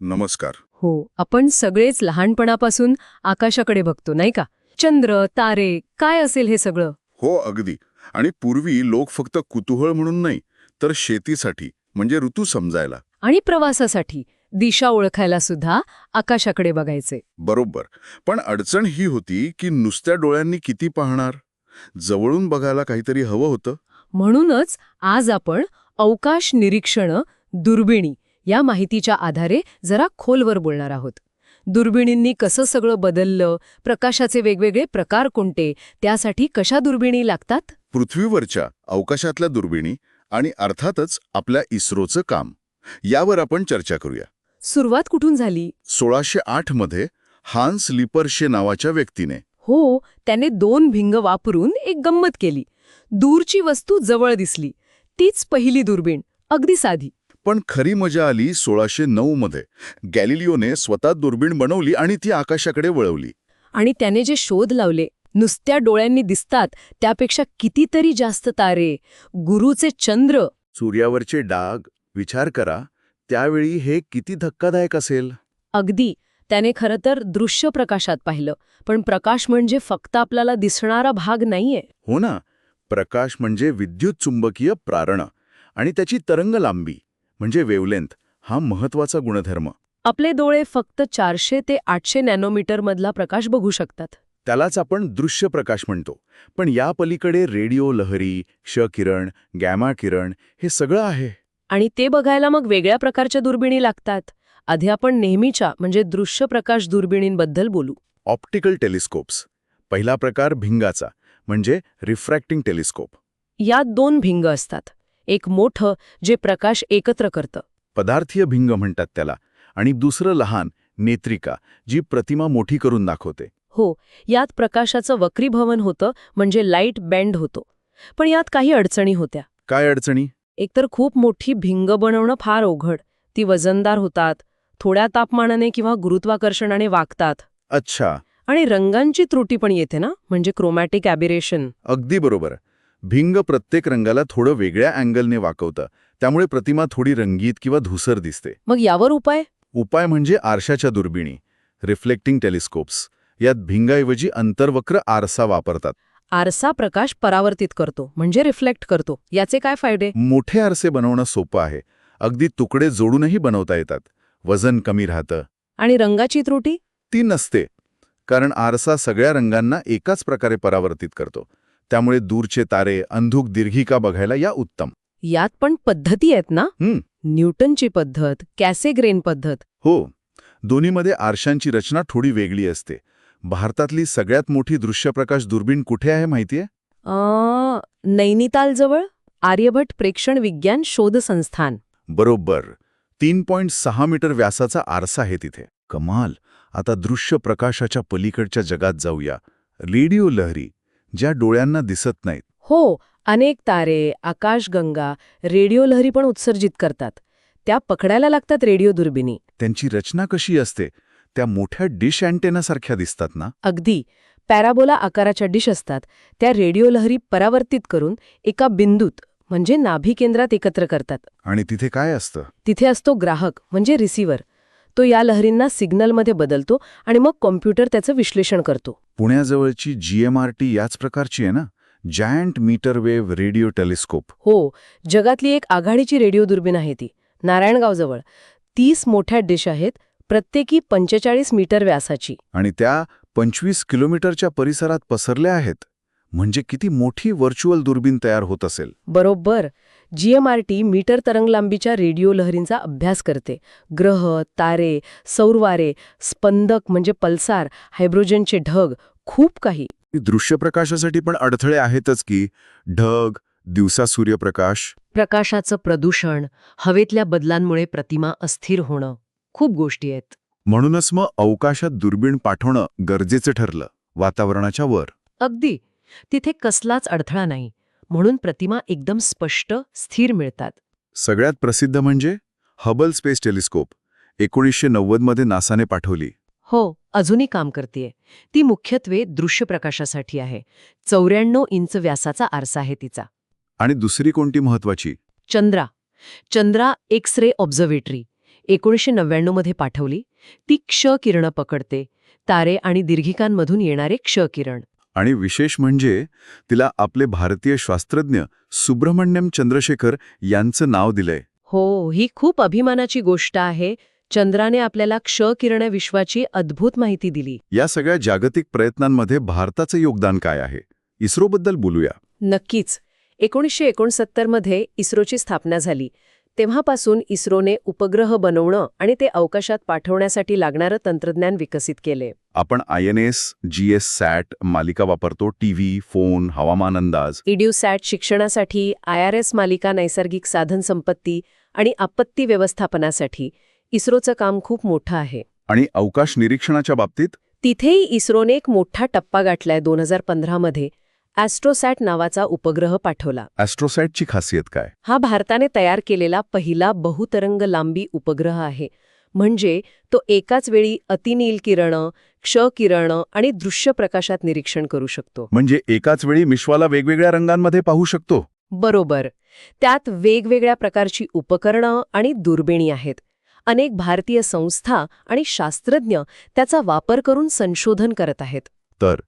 नमस्कार. हो आपण सगळेच लहानपणापासून आकाशाकडे बघतो नाही का? चंद्र तारे काय असेल हे सगळं? हो अगदी. आणि पूर्वी लोक फक्त कुतूहल म्हणून नाही तर शेतीसाठी म्हणजे ऋतू समजायला. आणि प्रवासासाठी दिशा ओळखायला सुद्धा आकाशाकडे बघायचे. बरोबर. पण अडचण ही होती की नुसत्या डोळ्यांनी किती पाहणार? जवळून बघायला काहीतरी हवं होतं? म्हणूनच आज आपण अवकाश निरीक्षण दुर्बिणी या माहितीच्या आधारे जरा खोलवर बोलणार आहोत. दुर्बिणींनी कसं सगळं बदललं प्रकाशाचे वेगवेगळे प्रकार कोणते त्यासाठी कशा दुर्बिणी लागतात? पृथ्वीवरच्या अवकाशातल्या दुर्बिणी आणि अर्थातच आपल्या इस्रोचं काम यावर आपण चर्चा करूया. सुरुवात कुठून झाली? सोळाशे आठमध्ये हान्स लिपर्शे नावाच्या व्यक्तीने. हो त्याने दोन भिंग वापरून एक गंमत केली. दूरची वस्तू जवळ दिसली. तीच पहिली दुर्बीण अगदी साधी. पण खरी मजा आली सोळाशे नऊ मध्ये. गॅलिलिओने स्वतः दुर्बीण बनवली आणि ती आकाशाकडे वळवली. आणि त्याने जे शोध लावले नुसत्या डोळ्यांनी दिसतात त्यापेक्षा कितीतरी जास्त तारे. गुरुचे चंद्र. सूर्यावरचे डाग विचार करा त्यावेळी हे किती धक्कादायक असेल? अगदी त्याने खरं तर दृश्य प्रकाशात पाहिलं पण प्रकाश म्हणजे फक्त आपल्याला दिसणारा भाग नाहीये. हो ना प्रकाश म्हणजे विद्युत चुंबकीय प्रारण आणि त्याची तरंग लांबी म्हणजे वेवलेंथ हा महत्त्वाचा गुणधर्म. आपले डोळे फक्त चारशे ते आठशे नॅनोमीटर मधला प्रकाश बघू शकतात. त्यालाच आपण दृश्य प्रकाश म्हणतो. पण या पलीकडे रेडिओ लहरी क्ष किरण गॅमा किरण हे सगळं आहे. आणि ते बघायला मग वेगळ्या प्रकारच्या दुर्बिणी लागतात. आधी आपण नेहमीच्या म्हणजे दृश्य प्रकाश दुर्बिणींबद्दल बोलू. ऑप्टिकल टेलिस्कोप्स पहिला प्रकार भिंगाचा म्हणजे रिफ्रॅक्टिंग टेलिस्कोप यात दोन भिंग असतात. एक मोठं जे प्रकाश एकत्र करतं. पदार्थीय भिंग म्हणतात त्याला आणि दुसरं लहान नेत्रिका जी प्रतिमा मोठी करून दाखवते. हो यात प्रकाशाचं वक्रीभवन होतं म्हणजे लाइट बँड होतो. पण यात काही अडचणी होत्या. काय अडचणी? एकतर खूप मोठी भिंग बनवणं फार अवघड. ती वजनदार होतात थोड्या तापमानाने किंवा गुरुत्वाकर्षणाने वागतात. अच्छा. आणि रंगांची त्रुटी पण येते ना म्हणजे क्रोमॅटिक ॲबिरेशन अगदी बरोबर. भिंग प्रत्येक रंगाला थोडं वेगळ्या अँगलने वाकवतं. त्यामुळे प्रतिमा थोडी रंगीत किंवा धुसर दिसते. मग यावर उपाय? उपाय म्हणजे आरशाच्या दुर्बिणी रिफ्लेक्टिंग टेलिस्कोप्स यात भिंगाऐवजी अंतर्वक्र आरसा वापरतात. आरसा प्रकाश परावर्तित करतो म्हणजे रिफ्लेक्ट करतो. याचे काय फायदे? मोठे आरसे बनवणं सोपं आहे. अगदी तुकडे जोडूनही बनवता येतात. वजन कमी राहतं. आणि रंगाची त्रुटी? ती नसते कारण आरसा सगळ्या रंगांना एकाच प्रकारे परावर्तित करतो. त्यामुळे दूरचे तारे अंधुक दीर्घिका बघायला या उत्तम. यात पण पद्धती आहेत ना. न्यूटनची पद्धत कॅसेग्रेन पद्धत. हो. दोन्हीमध्ये आरशांची रचना थोडी वेगळी असते. भारतातली सगळ्यात मोठी दृश्यप्रकाश दुर्बीण कुठे आहे माहितीये? नैनितालजवळ? आर्यभट प्रेक्षण विज्ञान शोध संस्थान. बरोबर. तीन पॉइंट सहा मीटर व्यासाचा आरसा आहे तिथे. कमाल. आता दृश्य प्रकाशाच्या पलीकडच्या जगात जाऊया. रेडिओ लहरी. ज्या डोळ्यांना दिसत नाहीत. हो अनेक तारे आकाशगंगा रेडिओ लहरी पण उत्सर्जित करतात. त्या पकडायला लागतात रेडिओ दुर्बिणी. त्यांची रचना कशी असते? त्या मोठ्या डिश अँटेनासारख्या दिसतात ना? अगदी. पॅराबोला आकाराच्या डिश असतात. त्या रेडिओ लहरी परावर्तित करून एका बिंदूत म्हणजे नाभी केंद्रात एकत्र करतात. आणि तिथे काय असतं? तिथे असतो ग्राहक म्हणजे रिसिव्हर. तो या लहरींना सिग्नलमध्ये बदलतो आणि मग कॉम्प्युटर त्याचं विश्लेषण करतो. पुण्याजवळची जीएमआरटी याच प्रकारची आहे ना? Giant metre wave radio telescope हो जगातली एक आघाडीची रेडिओ दुर्बीण आहे ती नारायणगावजवळ. तीस मोठ्या डिश आहेत प्रत्येकी पंचेचाळीस मीटर व्यासाची. आणि त्या पंचवीस किलोमीटरच्या परिसरात पसरल्या आहेत. म्हणजे किती मोठी व्हर्च्युअल दुर्बीण तयार होत असेल. बरोबर. जीएमआरटी मीटर तरंगलांबीच्या रेडिओ लहरींचा अभ्यास करते. ग्रह तारे सौरवारे स्पंदक म्हणजे पल्सार हायड्रोजनचे ढग खूप काही. दृश्यप्रकाशासाठी पण अडथळे आहेतच की ढग दिवसा सूर्यप्रकाश. प्रकाशाचं प्रदूषण हवेतल्या बदलांमुळे प्रतिमा अस्थिर होणं खूप गोष्टी आहेत. म्हणूनच मग अवकाशात दुर्बीण पाठवणं गरजेचं ठरलं वातावरणाच्या वर. अगदी. तिथे कसलाच अडथळा नाही म्हणून प्रतिमा एकदम स्पष्ट स्थिर मिळतात. सगळ्यात प्रसिद्ध म्हणजे हबल स्पेस टेलिस्कोप एकोणीसशे नव्वदमध्ये नासाने पाठवली. हो अजूनही काम करतेय. ती मुख्यत्वे दृश्य प्रकाशासाठी आहे. चौऱ्याण्णव इंच व्यासाचा आरसा आहे तिचा. आणि दुसरी कोणती महत्वाची Chandra. Chandra X ray observatory एकोणीसशे नव्याण्णवमध्ये पाठवली. ती क्ष किरणं पकडते. तारे आणि दीर्घिकांमधून येणारे क्ष किरण. आणि विशेष म्हणजे तिला आपले भारतीय शास्त्रज्ञ सुब्रह्मण्यम चंद्रशेखर यांचं नाव दिलंय. हो ही खूप अभिमानाची गोष्ट आहे. चंद्राने आपल्याला क्ष किरण विश्वाची अद्भुत माहिती दिली. या सगळ्या जागतिक प्रयत्नांमध्ये भारताचं योगदान काय आहे? इस्रोबद्दल बोलूया. नक्कीच. एकोणीसशे एकोणसत्तरमध्ये इस्रोची स्थापना झाली. तेव्हापासून इस्रोने उपग्रह बनवणं आणि ते अवकाशात पाठवण्यासाठी लागणारं तंत्रज्ञान विकसित केले. आपण I N S G S sat मालिका वापरतो टीव्ही फोन हवामान अंदाज. इड्यूसॅट शिक्षणासाठी आय आर एस मालिका नैसर्गिक साधन संपत्ती आणि आपत्ती व्यवस्थापनासाठी इस्रोचं काम खूप मोठं आहे. आणि अवकाश निरीक्षणाच्या बाबतीत? तिथेही इस्रोने एक मोठा टप्पा गाठलाय दोन हजार पंधरामध्ये ॲस्ट्रोसॅट नावाचा उपग्रह पाठवला. ॲस्ट्रोसॅटची खासियत काय? हा भारताने तयार केलेला पहिला बहुतरंग लांबी उपग्रह आहे. म्हणजे तो एकाच वेळी अतिनील किरणं क्ष किरणं आणि दृश्य प्रकाशात निरीक्षण करू शकतो. म्हणजे एकाच वेळी विश्वाला वेगवेगळ्या रंगांमध्ये पाहू शकतो? बरोबर. त्यात वेगवेगळ्या प्रकारची उपकरणं आणि दुर्बिणी आहेत. अनेक भारतीय संस्था आणि शास्त्रज्ञ त्याचा वापर करून संशोधन करत आहेत. तर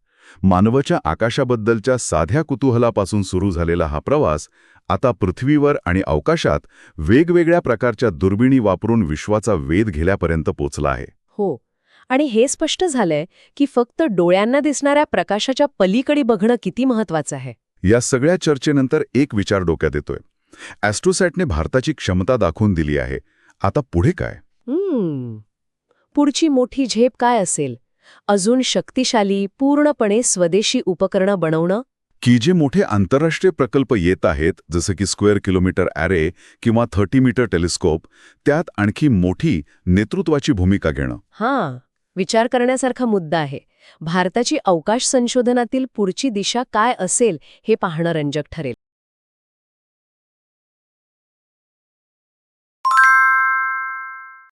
मानवाच्या आकाशाबद्दलच्या साध्या कुतूहलापासून सुरू झालेला हा प्रवास आता पृथ्वीवर आणि अवकाशात वेगवेगळ्या प्रकारच्या दुर्बिणी वापरून विश्वाचा वेध घेण्यापर्यंत पोचला आहे. हो. आणि हे स्पष्ट झालंय की फक्त डोळ्यांना दिसणाऱ्या प्रकाशाच्या पलीकडे बघणं किती महत्वाचं आहे. या सगळ्या चर्चेनंतर एक विचार डोक्यात येतोय. ॲस्ट्रोसॅटने भारताची क्षमता दाखवून दिली आहे. आता पुढे काय. पुढची मोठी झेप काय असेल? अजून शक्तिशाली पूर्णपणे स्वदेशी उपकरणं बनवणं? की जे मोठे आंतरराष्ट्रीय प्रकल्प येत आहेत जसं की स्क्वेअर किलोमीटर ॲरे किंवा थर्टी मीटर टेलिस्कोप त्यात आणखी मोठी नेतृत्वाची भूमिका घेणं. हां विचार करण्यासारखा मुद्दा आहे. भारताची अवकाश संशोधनातील पुढची दिशा काय असेल हे पाहणं रंजक ठरेल.